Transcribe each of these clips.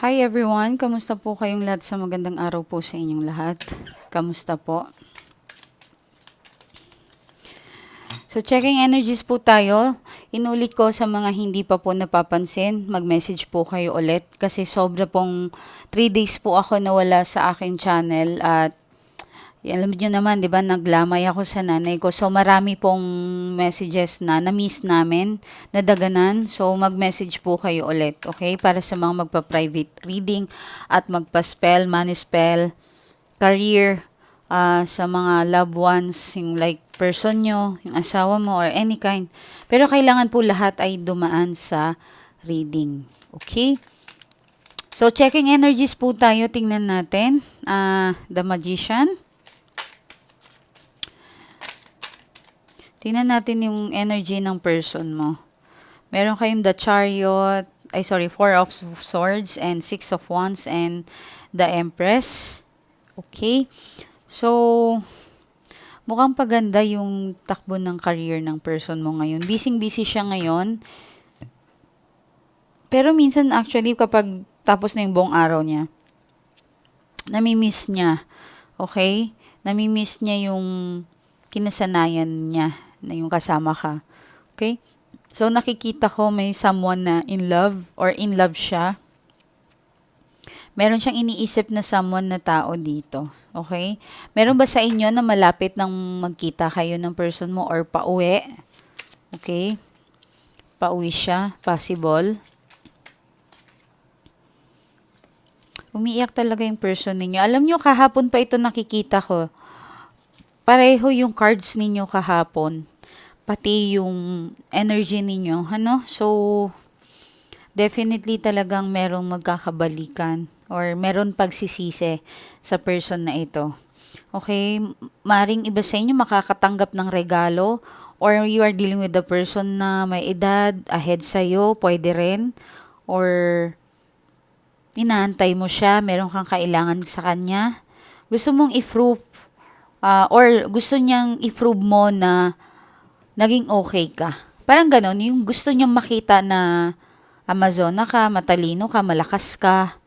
Hi everyone, kamusta po kayong lahat sa magandang araw po sa inyong lahat? Kamusta po? So checking energies po tayo. Inulit ko sa mga hindi pa po napapansin, mag-message po kayo ulit kasi sobra pong 3 days po ako nawala sa aking channel at alam niyo naman, 'di ba, naglamay ako sa nanay ko. So marami pong messages na na-miss namin, nadaganan. So mag-message po kayo ulit, okay? Para sa mga magpa-private reading at magpa-spell, money-spell, career, ah, sa mga loved ones, yung like person nyo, yung asawa mo, or any kind. Pero kailangan po lahat ay dumaan sa reading, okay? So checking energies po tayo, tingnan natin. Ah, the Magician. Tingnan natin yung energy ng person mo. Meron kayong the chariot, ay sorry, four of swords and six of wands and the empress. Okay. So, mukhang paganda yung takbo ng career ng person mo ngayon. Busy-busy siya ngayon. Pero minsan actually kapag tapos na yung buong araw niya, namimiss niya. Okay? Namimiss niya yung kinasanayan niya na yung kasama ka. Okay? So, nakikita ko may someone na in love or in love siya. Meron siyang iniisip na someone na tao dito. Okay? Meron ba sa inyo na malapit nang magkita kayo ng person mo or pauwi? Okay? Pauwi siya. Possible. Umiiyak talaga yung person ninyo. Alam nyo, kahapon pa ito nakikita ko. Pareho yung cards ninyo kahapon pati yung energy ninyo, ano? So, definitely talagang merong magkakabalikan or meron pagsisisi sa person na ito. Okay, maring iba sa inyo makakatanggap ng regalo or you are dealing with the person na may edad ahead sa'yo, pwede rin. Or inaantay mo siya, meron kang kailangan sa kanya. Gusto mong i-prove uh, or gusto niyang i-prove mo na naging okay ka. Parang ganon, yung gusto niyang makita na Amazona ka, matalino ka, malakas ka,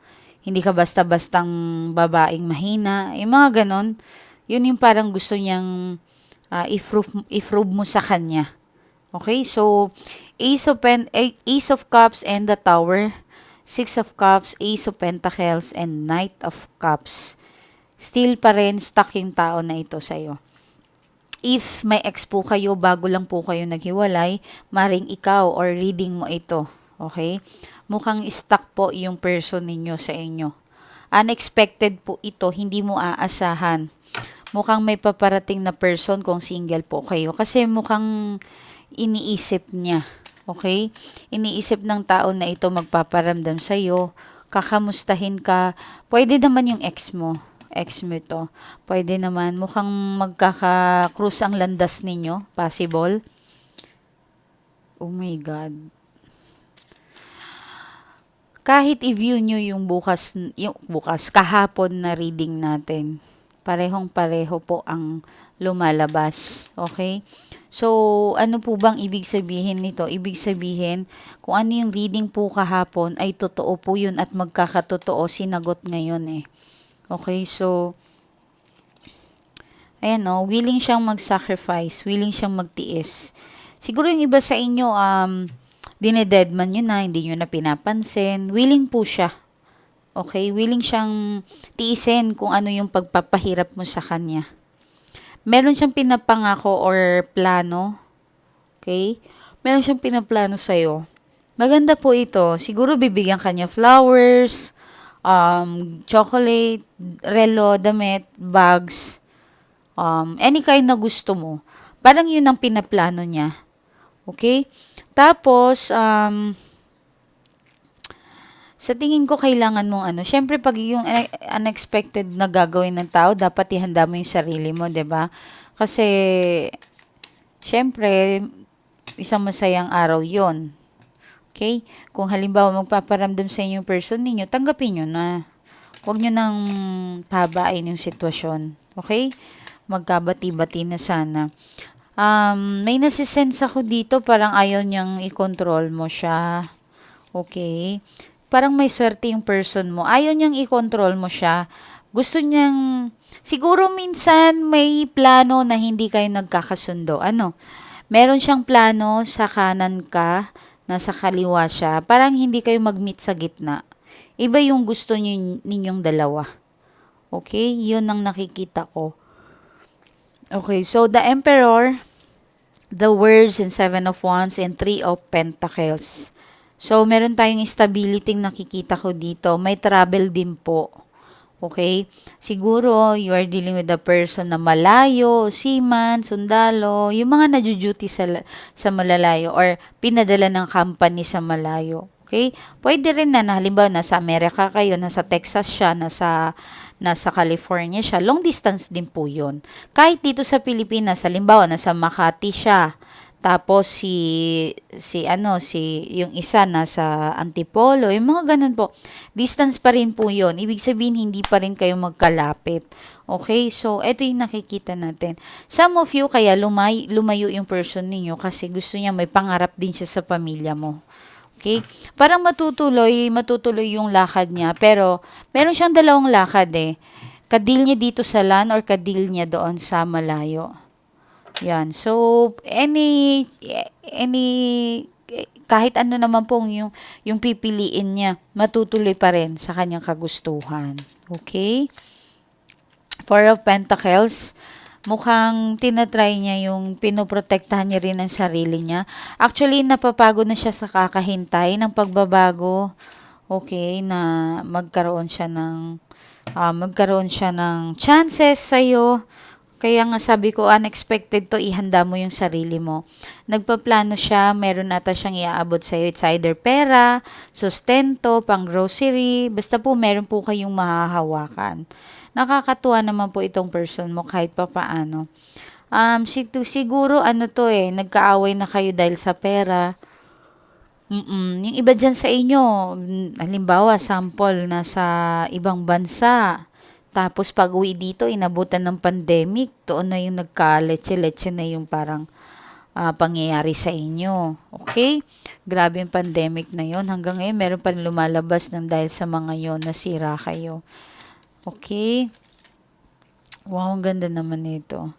hindi ka basta-bastang babaeng mahina, yung mga ganon, yun yung parang gusto niyang uh, i-prove, i-prove mo sa kanya. Okay, so Ace of, Pen Ace of Cups and the Tower, Six of Cups, Ace of Pentacles, and Knight of Cups. Still pa rin stuck yung tao na ito sa'yo if may ex po kayo, bago lang po kayo naghiwalay, maring ikaw or reading mo ito. Okay? Mukhang stuck po yung person ninyo sa inyo. Unexpected po ito, hindi mo aasahan. Mukhang may paparating na person kung single po kayo. Kasi mukhang iniisip niya. Okay? Iniisip ng tao na ito magpaparamdam sa'yo. Kakamustahin ka. Pwede naman yung ex mo ex mo ito. Pwede naman, mukhang magkaka-cruise ang landas ninyo. Possible. Oh my God. Kahit i-view nyo yung bukas, yung bukas, kahapon na reading natin, parehong pareho po ang lumalabas. Okay? So, ano po bang ibig sabihin nito? Ibig sabihin, kung ano yung reading po kahapon, ay totoo po yun at magkakatotoo sinagot ngayon eh. Okay, so, ayan o, willing siyang mag-sacrifice, willing siyang magtiis. Siguro yung iba sa inyo, um, dinededman nyo na, hindi nyo na pinapansin. Willing po siya. Okay, willing siyang tiisin kung ano yung pagpapahirap mo sa kanya. Meron siyang pinapangako or plano. Okay? Meron siyang pinaplano sa'yo. Maganda po ito. Siguro bibigyan kanya flowers, um, chocolate, relo, damit, bags, um, any kind na gusto mo. Parang yun ang pinaplano niya. Okay? Tapos, um, sa tingin ko kailangan mong ano, syempre pag yung unexpected na gagawin ng tao, dapat ihanda mo yung sarili mo, 'di ba? Kasi syempre isang masayang araw 'yon. Okay? Kung halimbawa magpaparamdam sa inyo yung person ninyo, tanggapin nyo na. Huwag nyo nang pabain yung sitwasyon. Okay? Magkabati-bati na sana. Um, may nasisense ako dito, parang ayaw niyang i-control mo siya. Okay? parang may swerte yung person mo. Ayaw niyang i-control mo siya. Gusto niyang, siguro minsan may plano na hindi kayo nagkakasundo. Ano? Meron siyang plano sa kanan ka, nasa kaliwa siya. Parang hindi kayo mag-meet sa gitna. Iba yung gusto niyo, ninyong dalawa. Okay? Yun ang nakikita ko. Okay, so the Emperor, the Words and Seven of Wands, and Three of Pentacles. So, meron tayong stability nakikita ko dito. May travel din po. Okay? Siguro, you are dealing with a person na malayo, seaman, sundalo, yung mga nadyo-duty sa, sa malalayo or pinadala ng company sa malayo. Okay? Pwede rin na, na halimbawa, nasa Amerika kayo, nasa Texas siya, nasa, nasa California siya. Long distance din po yun. Kahit dito sa Pilipinas, halimbawa, nasa Makati siya, tapos si si ano si yung isa nasa Antipolo, yung mga ganun po. Distance pa rin po 'yon. Ibig sabihin hindi pa rin kayo magkalapit. Okay? So ito yung nakikita natin. Some of you kaya lumay, lumayo yung person ninyo kasi gusto niya may pangarap din siya sa pamilya mo. Okay? Parang matutuloy, matutuloy yung lakad niya. Pero, meron siyang dalawang lakad eh. Kadil niya dito sa land or kadil niya doon sa malayo. Yan. So, any, any, kahit ano naman pong yung, yung pipiliin niya, matutuloy pa rin sa kanyang kagustuhan. Okay? Four of Pentacles, mukhang tinatry niya yung pinoprotektahan niya rin ang sarili niya. Actually, napapagod na siya sa kakahintay ng pagbabago. Okay, na magkaroon siya ng uh, magkaroon siya ng chances sa iyo. Kaya nga sabi ko, unexpected to, ihanda mo yung sarili mo. Nagpaplano siya, meron nata siyang iaabot sa iyo. It's either pera, sustento, pang grocery, basta po meron po kayong mahahawakan nakakatuwa naman po itong person mo kahit pa paano. Um, siguro ano to eh, nagkaaway na kayo dahil sa pera. Mm-mm. Yung iba dyan sa inyo, halimbawa, sample, nasa ibang bansa. Tapos pag uwi dito, inabutan ng pandemic, doon na yung nagka-leche-leche na yung parang uh, pangyayari sa inyo. Okay? Grabe yung pandemic na yon Hanggang ngayon, meron pa rin lumalabas ng dahil sa mga yon nasira kayo. Okay? Wow, ang ganda naman nito.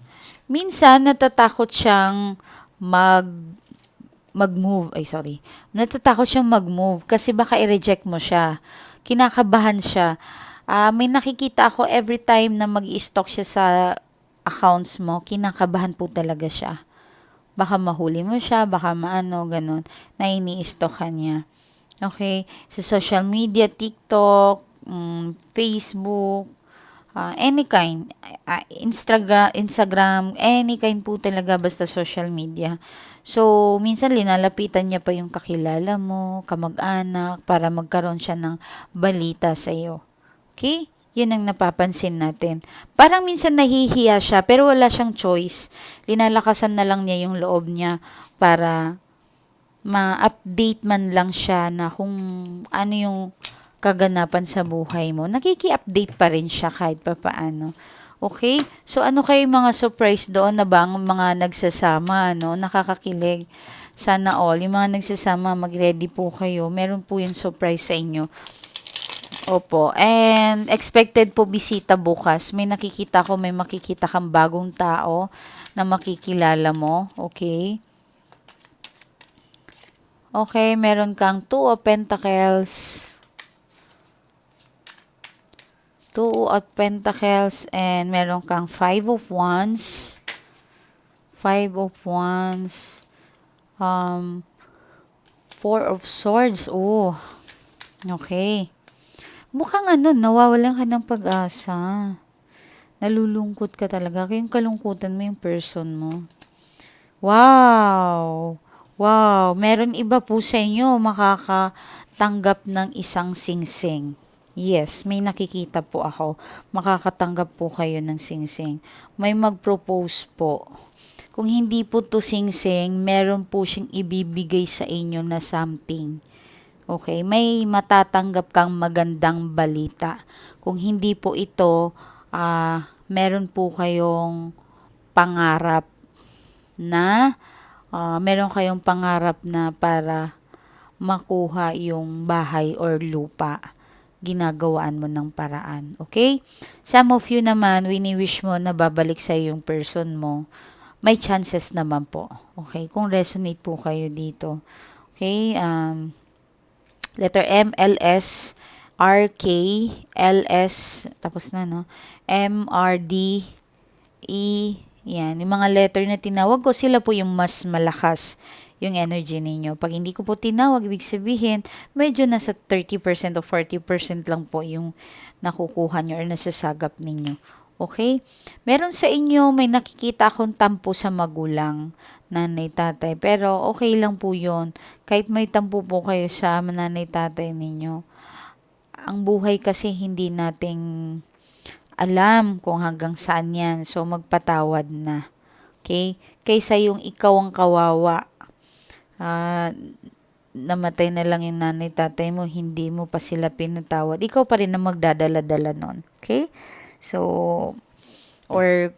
Minsan, natatakot siyang mag mag-move. Ay, sorry. Natatakot siyang mag-move kasi baka i-reject mo siya. Kinakabahan siya. Uh, may nakikita ako every time na mag stock siya sa accounts mo, kinakabahan po talaga siya. Baka mahuli mo siya, baka maano, ganun, na ini-stock niya. Okay? Sa social media, TikTok, um, Facebook, uh, any kind, uh, Instagram, Instagram, any kind po talaga basta social media. So, minsan linalapitan niya pa yung kakilala mo, kamag-anak, para magkaroon siya ng balita sa iyo. Okay? Yun ang napapansin natin. Parang minsan nahihiya siya, pero wala siyang choice. Linalakasan na lang niya yung loob niya para ma-update man lang siya na kung ano yung kaganapan sa buhay mo, nakiki-update pa rin siya kahit pa paano. Okay? So, ano kayo mga surprise doon na bang mga nagsasama, no? Nakakakilig. Sana all. Yung mga nagsasama, mag-ready po kayo. Meron po yung surprise sa inyo. Opo. And expected po bisita bukas. May nakikita ko, may makikita kang bagong tao na makikilala mo. Okay? Okay, meron kang two of pentacles. Two of Pentacles and meron kang Five of Wands. Five of Wands. Um, Four of Swords. Oh, okay. Mukhang ano, nawawalan ka ng pag-asa. Nalulungkot ka talaga. Kaya yung kalungkutan mo yung person mo. Wow! Wow! Meron iba po sa inyo makakatanggap ng isang singsing. Yes, may nakikita po ako. Makakatanggap po kayo ng singsing. May mag-propose po. Kung hindi po to singsing, meron po siyang ibibigay sa inyo na something. Okay, may matatanggap kang magandang balita. Kung hindi po ito, uh, meron po kayong pangarap na uh, meron kayong pangarap na para makuha yung bahay or lupa ginagawaan mo ng paraan. Okay? Some of you naman, wini-wish mo na babalik sa yung person mo. May chances naman po. Okay? Kung resonate po kayo dito. Okay? Um, letter M, L, S, R, K, L, S, tapos na, no? M, R, D, E, yan. Yung mga letter na tinawag ko, sila po yung mas malakas yung energy ninyo. Pag hindi ko po tinawag, ibig sabihin, medyo nasa 30% o 40% lang po yung nakukuha nyo or nasasagap ninyo. Okay? Meron sa inyo, may nakikita akong tampo sa magulang, nanay, tatay. Pero okay lang po yon Kahit may tampo po kayo sa nanay, tatay ninyo. Ang buhay kasi hindi nating alam kung hanggang saan yan. So, magpatawad na. Okay? Kaysa yung ikaw ang kawawa uh, namatay na lang yung nanay tatay mo, hindi mo pa sila pinatawad, ikaw pa rin na magdadala-dala nun. Okay? So, or,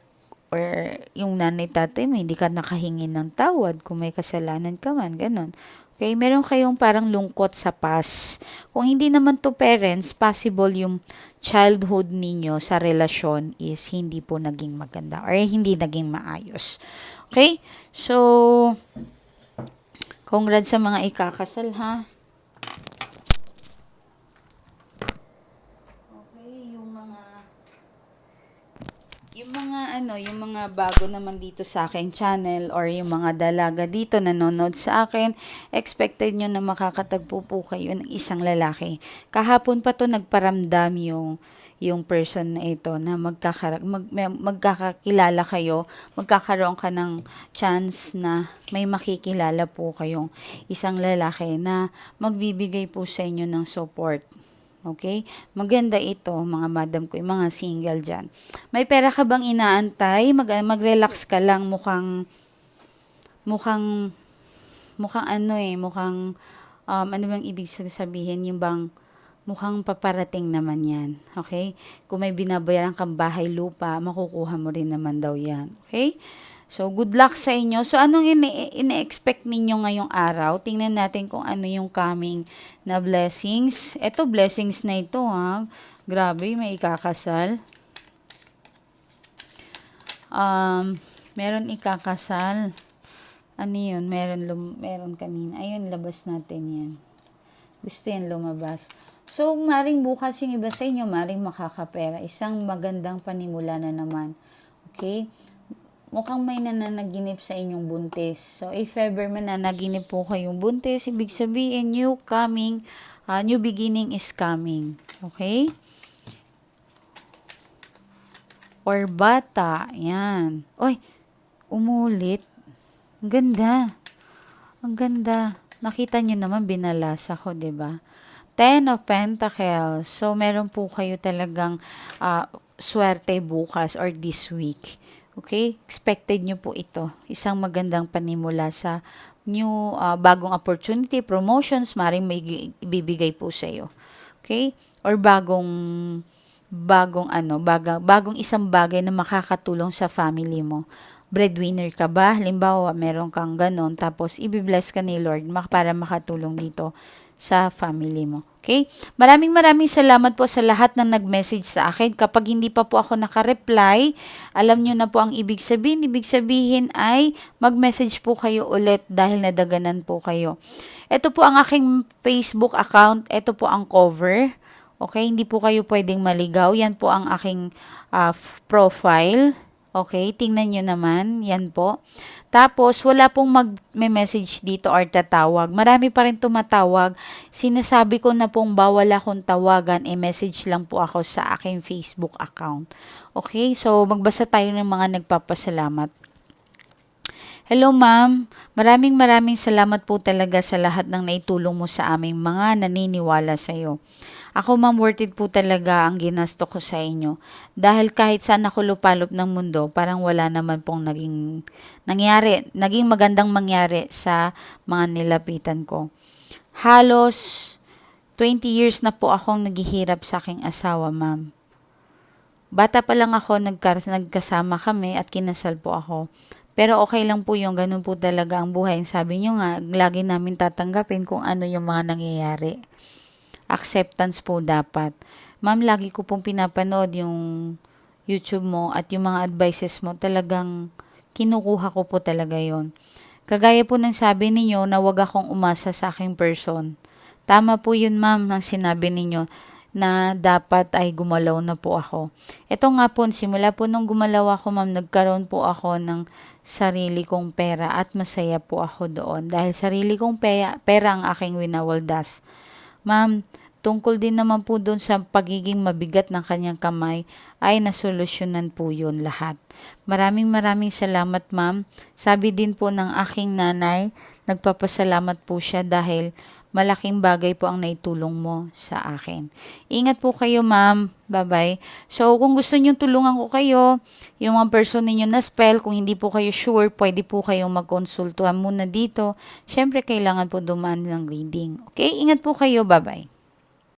or yung nanay tatay mo, hindi ka nakahingi ng tawad kung may kasalanan ka man, ganun. Okay, meron kayong parang lungkot sa past. Kung hindi naman to parents, possible yung childhood ninyo sa relasyon is hindi po naging maganda or hindi naging maayos. Okay? So, Congrats sa mga ikakasal ha. Okay, yung mga yung mga ano, yung mga bago naman dito sa akin channel or yung mga dalaga dito nanonood sa akin, expected nyo na makakatagpo po kayo ng isang lalaki. Kahapon pa to nagparamdam yung yung person na ito na magkakara- mag, magkakakilala kayo, magkakaroon ka ng chance na may makikilala po kayong isang lalaki na magbibigay po sa inyo ng support. Okay? Maganda ito, mga madam ko, yung mga single dyan. May pera ka bang inaantay? Mag, mag-relax ka lang, mukhang, mukhang, mukhang ano eh, mukhang, um, ano bang ibig sabihin, yung bang, mukhang paparating naman yan. Okay? Kung may binabayaran kang bahay lupa, makukuha mo rin naman daw yan. Okay? So, good luck sa inyo. So, anong ine-expect ninyo ngayong araw? Tingnan natin kung ano yung coming na blessings. Ito, blessings na ito, ha? Grabe, may ikakasal. Um, meron ikakasal. Ano yun? Meron, lum- meron kanina. Ayun, labas natin yan. Gusto yan lumabas. So, maring bukas yung iba sa inyo, maring makakapera. Isang magandang panimula na naman. Okay? Mukhang may nananaginip sa inyong buntis. So, if ever man nananaginip po kayong buntis, ibig sabihin, new coming, uh, new beginning is coming. Okay? Or bata. Yan. Oy, umulit. Ang ganda. Ang ganda. Nakita nyo naman, binalasa ko, ba diba? Ten of Pentacles. So, meron po kayo talagang uh, swerte bukas or this week. Okay? Expected nyo po ito. Isang magandang panimula sa new uh, bagong opportunity, promotions, maring may ibibigay po sa iyo. Okay? Or bagong bagong ano, baga, bagong isang bagay na makakatulong sa family mo. Breadwinner ka ba? Halimbawa, meron kang ganon, tapos ibibless ka ni Lord para makatulong dito sa family mo. Okay? Maraming maraming salamat po sa lahat na nag-message sa akin. Kapag hindi pa po ako naka-reply, alam nyo na po ang ibig sabihin. Ibig sabihin ay mag-message po kayo ulit dahil nadaganan po kayo. Ito po ang aking Facebook account. Ito po ang cover. Okay? Hindi po kayo pwedeng maligaw. Yan po ang aking uh, profile. Okay, tingnan nyo naman. Yan po. Tapos, wala pong mag-message dito or tatawag. Marami pa rin tumatawag. Sinasabi ko na pong bawal akong tawagan. E-message lang po ako sa aking Facebook account. Okay, so magbasa tayo ng mga nagpapasalamat. Hello ma'am, maraming maraming salamat po talaga sa lahat ng naitulong mo sa aming mga naniniwala sa iyo. Ako ma'am, worth it po talaga ang ginasto ko sa inyo. Dahil kahit saan ako lupalop ng mundo, parang wala naman pong naging nangyari, naging magandang mangyari sa mga nilapitan ko. Halos 20 years na po akong naghihirap sa aking asawa, ma'am. Bata pa lang ako, nagkas- nagkasama kami at kinasal po ako. Pero okay lang po yung ganun po talaga ang buhay. Sabi nyo nga, lagi namin tatanggapin kung ano yung mga nangyayari. Acceptance po dapat. Ma'am, lagi ko pong pinapanood yung YouTube mo at yung mga advices mo. Talagang kinukuha ko po talaga yon. Kagaya po ng sabi ninyo na wag akong umasa sa aking person. Tama po yun ma'am ang sinabi ninyo na dapat ay gumalaw na po ako. Ito nga po, simula po nung gumalaw ako ma'am, nagkaroon po ako ng sarili kong pera at masaya po ako doon. Dahil sarili kong pera, pera ang aking winawaldas. Ma'am, tungkol din naman po doon sa pagiging mabigat ng kanyang kamay ay nasolusyonan po yun lahat. Maraming maraming salamat ma'am. Sabi din po ng aking nanay, nagpapasalamat po siya dahil malaking bagay po ang naitulong mo sa akin. Ingat po kayo ma'am. Bye-bye. So kung gusto niyo tulungan ko kayo, yung mga person ninyo na spell, kung hindi po kayo sure, pwede po kayong magkonsultuhan muna dito. Siyempre, kailangan po dumaan ng reading. Okay? Ingat po kayo. Bye-bye.